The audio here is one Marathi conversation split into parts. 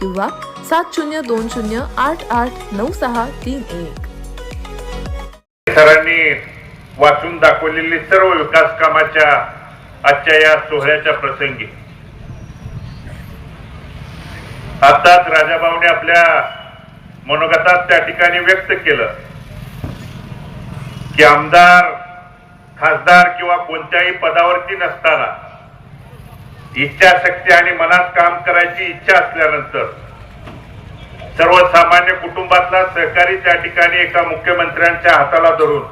किंवा सात शून्य दोन शून्य आठ आठ नऊ सहा तीन एक. सरांनी वाचून दाखवलेली सर्व विकास कामाच्या आजच्या या सोहळ्याच्या प्रसंगी. आताच राजाभाऊने आपल्या मनोगतात त्या ठिकाणी व्यक्त केलं की आमदार खासदार किंवा कोणत्याही पदावरती नसताना इच्छाशक्ती आणि मनात काम करायची इच्छा असल्यानंतर सर्वसामान्य कुटुंबातला सहकारी त्या ठिकाणी एका मुख्यमंत्र्यांच्या हाताला धरून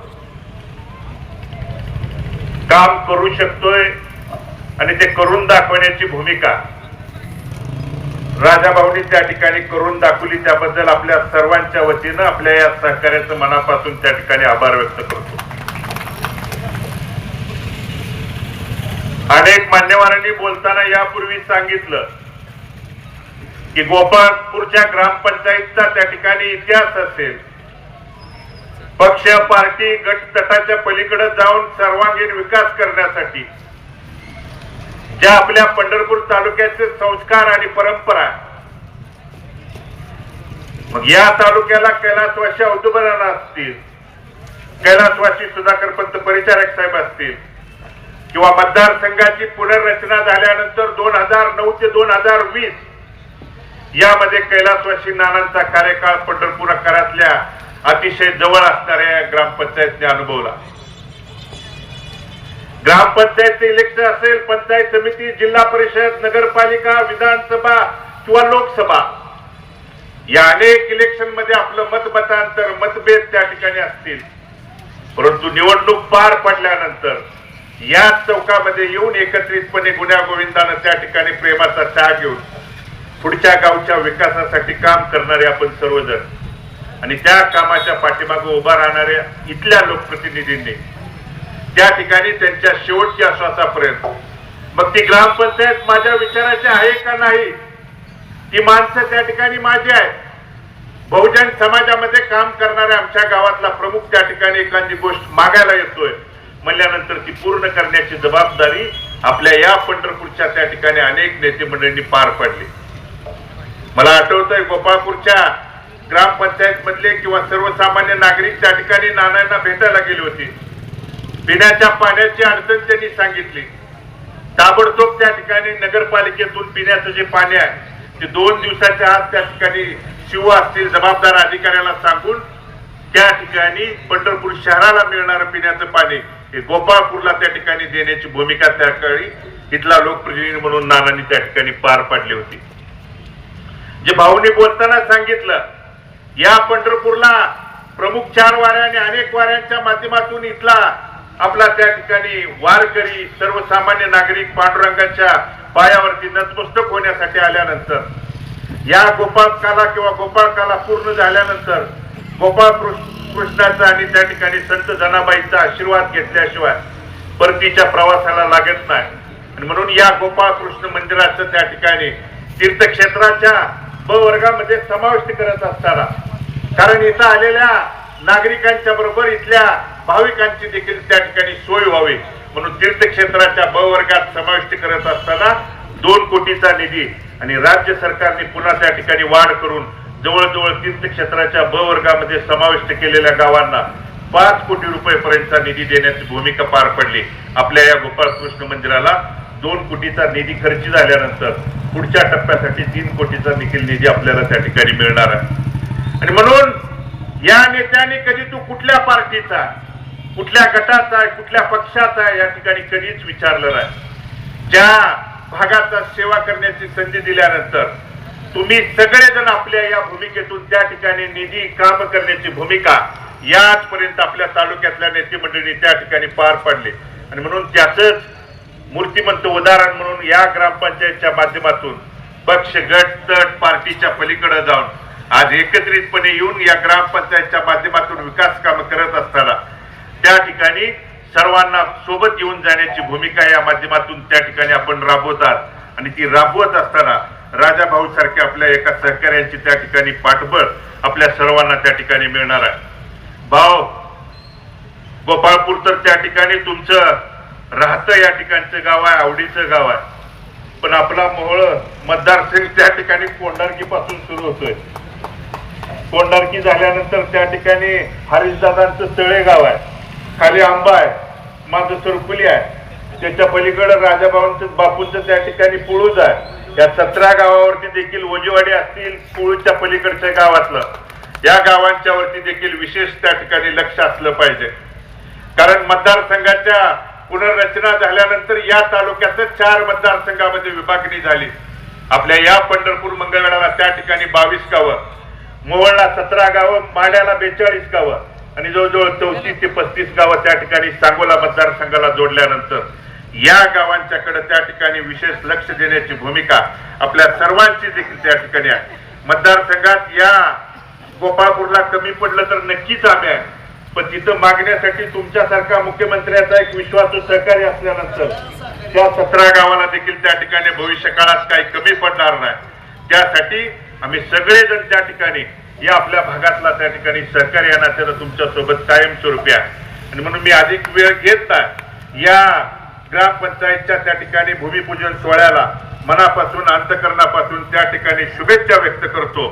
काम करू शकतोय आणि ते करून दाखवण्याची भूमिका राजाभाऊनी त्या ठिकाणी करून दाखवली त्याबद्दल आपल्या सर्वांच्या वतीनं आपल्या या सहकार्याचं मनापासून त्या ठिकाणी आभार व्यक्त करतो. अनेक मान्यवरांनी बोलताना यापूर्वी सांगितलं की गोपाळपूरच्या ग्रामपंचायतचा त्या ठिकाणी इतिहास असेल. पक्ष पार्टी गट तटाच्या पलीकडे जाऊन सर्वांगीण विकास करण्यासाठी ज्या आपल्या पंढरपूर तालुक्याचे संस्कार आणि परंपरा मग या तालुक्याला कैलासवासी औदुबराना असतील कैलासवासी सुधाकर पंत परिचारक साहेब असतील किंवा मतदारसंघाची पुनर्रचना झाल्यानंतर दोन हजार नऊ ते दोन हजार वीस यामध्ये कैलासवासी नानांचा कार्यकाळ पंढरपूर करातल्या अतिशय जवळ असणाऱ्या ग्रामपंचायतने अनुभवला. ग्रामपंचायत इलेक्शन असेल पंचायत समिती जिल्हा परिषद नगरपालिका विधानसभा किंवा लोकसभा या अनेक इलेक्शनमध्ये आपलं मतमतांतर मतभेद त्या ठिकाणी असतील. परंतु निवडणूक पार पडल्यानंतर याच चौकामध्ये येऊन एकत्रितपणे गुन्ह्या गोविंदानं त्या ठिकाणी प्रेमाचा त्याग घेऊन पुढच्या गावच्या विकासासाठी काम करणारे आपण सर्वजण. आणि त्या कामाच्या पाठीमागे उभा राहणाऱ्या इथल्या लोकप्रतिनिधींनी. त्या ठिकाणी त्यांच्या शेवटच्या श्वासापर्यंत. मग ती ग्रामपंचायत माझ्या विचाराची आहे का नाही? ती माणसं त्या ठिकाणी माझी आहेत. बहुजन समाजामध्ये काम करणाऱ्या आमच्या गावातला प्रमुख त्या ठिकाणी एखादी गोष्ट मागायला येतोय. म्हणल्यानंतर ती पूर्ण करण्याची जबाबदारी आपल्या या पंढरपूरच्या त्या ठिकाणी अनेक नेते मंडळींनी पार पाडली. मला आठवतंय गोपाळपूरच्या ग्रामपंचायत मधले किंवा सर्वसामान्य नागरिक त्या ठिकाणी नानांना भेटायला गेले होते. पिण्याच्या पाण्याची अडचण त्यांनी सांगितली. ताबडतोब त्या ठिकाणी नगरपालिकेतून पिण्याचं जे पाणी आहे ते दोन दिवसाच्या आत त्या ठिकाणी शिव असतील जबाबदार अधिकाऱ्याला सांगून त्या ठिकाणी पंढरपूर शहराला मिळणारं पिण्याचं पाणी हे गोपाळपूरला त्या ठिकाणी देण्याची भूमिका त्या काळी इथला लोकप्रतिनिधी म्हणून नानांनी त्या ठिकाणी पार पाडली होती. जे भाऊने बोलताना सांगितलं या पंढरपूरला प्रमुख चार वाऱ्या आणि अनेक वाऱ्यांच्या माध्यमातून इथला आपला त्या ठिकाणी वारकरी सर्वसामान्य नागरिक पांडुरंगाच्या पायावरती नतमस्तक होण्यासाठी आल्यानंतर या गोपाळ काला किंवा गोपाळ काला पूर्ण झाल्यानंतर गोपाळ कृ- कृष्णाचा आणि त्या ठिकाणी संत जनाबाईचा आशीर्वाद घेतल्याशिवाय परतीच्या प्रवासाला लागत नाही. आणि म्हणून या गोपाळ कृष्ण मंदिराचं त्या ठिकाणी तीर्थक्षेत्राच्या ब वर्गामध्ये समाविष्ट करत असताना कारण इथं आलेल्या नागरिकांच्या बरोबर इथल्या भाविकांची देखील त्या ठिकाणी सोय व्हावी म्हणून तीर्थक्षेत्राच्या ब वर्गात समाविष्ट करत असताना दोन कोटीचा निधी आणि राज्य सरकारने पुन्हा त्या ठिकाणी वाढ करून जवळजवळ तीर्थक्षेत्राच्या ब वर्गामध्ये समाविष्ट केलेल्या गावांना पाच कोटी रुपये पर्यंतचा निधी देण्याची भूमिका पार पडली. आपल्या या गोपाळकृष्ण मंदिराला दोन कोटीचा निधी खर्ची झाल्यानंतर पुढच्या टप्प्यासाठी तीन कोटीचा निखिल निधी आपल्याला त्या ठिकाणी मिळणार आहे. आणि म्हणून या नेत्याने कधी तू कुठल्या पार्टीचा कुठल्या गटाचा आहे कुठल्या पक्षाचा आहे या ठिकाणी कधीच विचारलं नाही. ज्या भागाचा सेवा करण्याची संधी दिल्यानंतर तुम्ही सगळेजण आपल्या या भूमिकेतून त्या ठिकाणी निधी काम करण्याची भूमिका याचपर्यंत आपल्या तालुक्यातल्या नेते मंडळी त्या ठिकाणी पार पडले. आणि म्हणून त्याच मूर्तिमंत उदाहरण म्हणून या ग्रामपंचायतच्या माध्यमातून पक्ष गट तट पार्टीच्या पलीकडे जाऊन आज एकत्रितपणे येऊन या ग्रामपंचायतच्या माध्यमातून विकास काम करत असताना त्या ठिकाणी सर्वांना सोबत घेऊन जाण्याची भूमिका या माध्यमातून त्या ठिकाणी आपण राबवतात आणि ती राबवत असताना राजा भाऊ सारख्या आपल्या एका सहकार्यांची त्या ठिकाणी पाठबळ आपल्या सर्वांना त्या ठिकाणी मिळणार आहे. भाऊ गोपाळपूर तर त्या ठिकाणी तुमचं राहतं या ठिकाणचं गाव आहे आवडीचं गाव आहे. पण आपला मोहळ मतदारसंघ त्या ठिकाणी कोंडारकी पासून सुरू होतोय. कोंडारकी झाल्यानंतर त्या ठिकाणी हरीशदादांचं तळे गाव आहे. खाली आंबा आहे माझं सरकुली आहे. त्याच्या पलीकडे राजाभावांचं बापूंचं त्या ठिकाणी पुळूज आहे. या सतरा गावावरती देखील ओजीवाडी असतील पुळूजच्या पलीकडच्या गावातलं या गावांच्या वरती देखील विशेष त्या ठिकाणी लक्ष असलं पाहिजे. कारण मतदारसंघाच्या पुनर्रचना झाल्यानंतर या तालुक्याचं चार मतदारसंघामध्ये विभागणी झाली. आपल्या या पंढरपूर मंगळगडाला त्या ठिकाणी बावीस गावं मोहळला सतरा गावं माड्याला बेचाळीस गावं आणि जवळजवळ चौतीस ते पस्तीस गावं त्या ठिकाणी सांगोला मतदारसंघाला जोडल्यानंतर. या गावांच्याकडे त्या ठिकाणी विशेष लक्ष देण्याची भूमिका आपल्या सर्वांची देखील त्या ठिकाणी आहे. मतदारसंघात या गोपाळपूरला कमी पडलं तर नक्कीच आम्ही आहे. पण तिथं मागण्यासाठी तुमच्यासारखा मुख्यमंत्र्याचा एक विश्वासू सहकारी असल्यानंतर त्या सतरा गावाला देखील त्या ठिकाणी भविष्य काळात काही कमी पडणार नाही. त्यासाठी आम्ही सगळेजण त्या ठिकाणी या आपल्या भागातला त्या ठिकाणी सहकार्य या नात्यानं तुमच्यासोबत कायमस्वरूपी आहे. आणि म्हणून मी अधिक वेळ घेत नाही. या ग्रामपंचायतच्या त्या ठिकाणी भूमिपूजन सोहळ्याला मनापासून अंतकरणापासून त्या ठिकाणी शुभेच्छा व्यक्त करतो.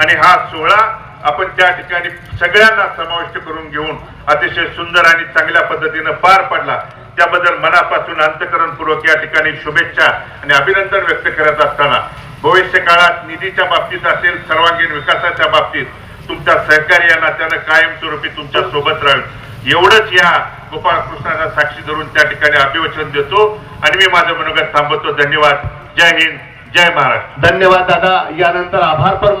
आणि हा सोहळा आपण त्या ठिकाणी सगळ्यांना समाविष्ट करून घेऊन अतिशय सुंदर आणि चांगल्या पद्धतीनं पार पडला. त्याबद्दल मनापासून अंतकरणपूर्वक या ठिकाणी शुभेच्छा आणि अभिनंदन व्यक्त करत असताना भविष्य काळात निधीच्या बाबतीत असेल सर्वांगीण विकासाच्या बाबतीत तुमच्या सहकार्य त्यानं कायमस्वरूपी तुमच्यासोबत राहील. एवढंच या गोपाळकृष्णांना साक्षी धरून त्या ठिकाणी अभिवचन देतो. आणि मी माझं मनोगत थांबवतो. धन्यवाद. जय हिंद. जय महाराष्ट्र. धन्यवाद दादा. यानंतर आभार पण